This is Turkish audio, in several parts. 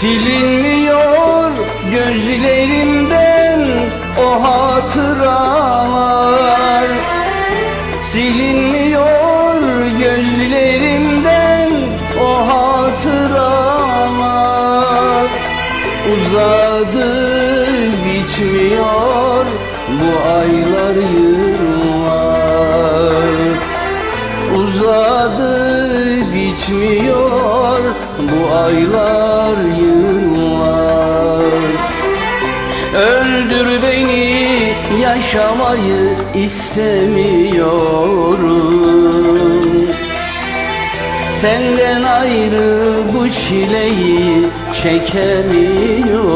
Silinmiyor gözlerimden o hatıralar. Silinmiyor gözlerimden o hatıralar. Uzadı bitmiyor bu aylar yıllar. Uzadı bitmiyor bu aylar yıllar. Öldür beni yaşamayı istemiyorum. Senden ayrı bu çileyi çekemiyorum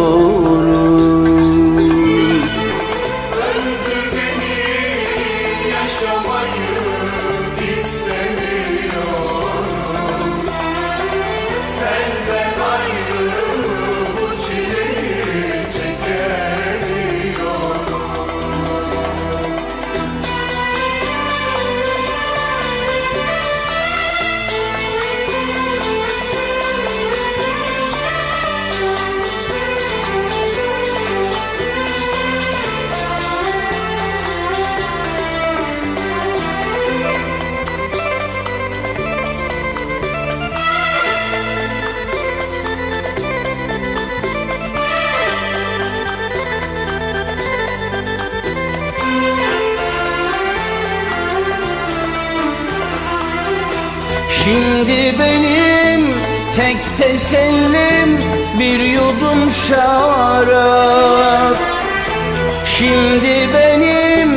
Şimdi benim tek tesellim bir yudum şarap. Şimdi benim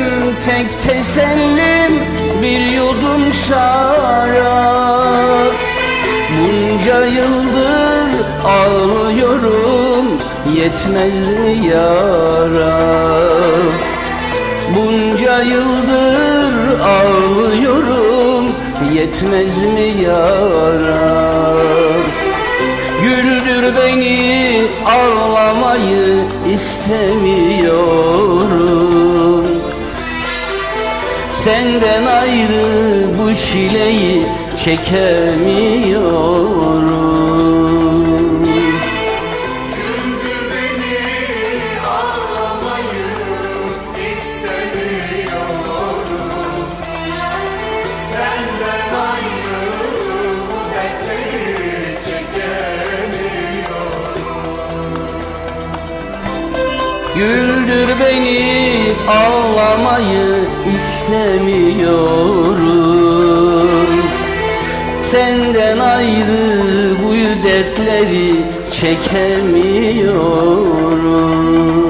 tek tesellim bir yudum şarap. Bunca yıldır ağlıyorum yetmez mi yarab Bunca yıldır ağlıyorum yetmez mi yaram? Güldür beni ağlamayı istemiyorum. Senden ayrı bu çileyi çekemiyorum Güldür beni ağlamayı istemiyorum. Senden ayrı bu dertleri çekemiyorum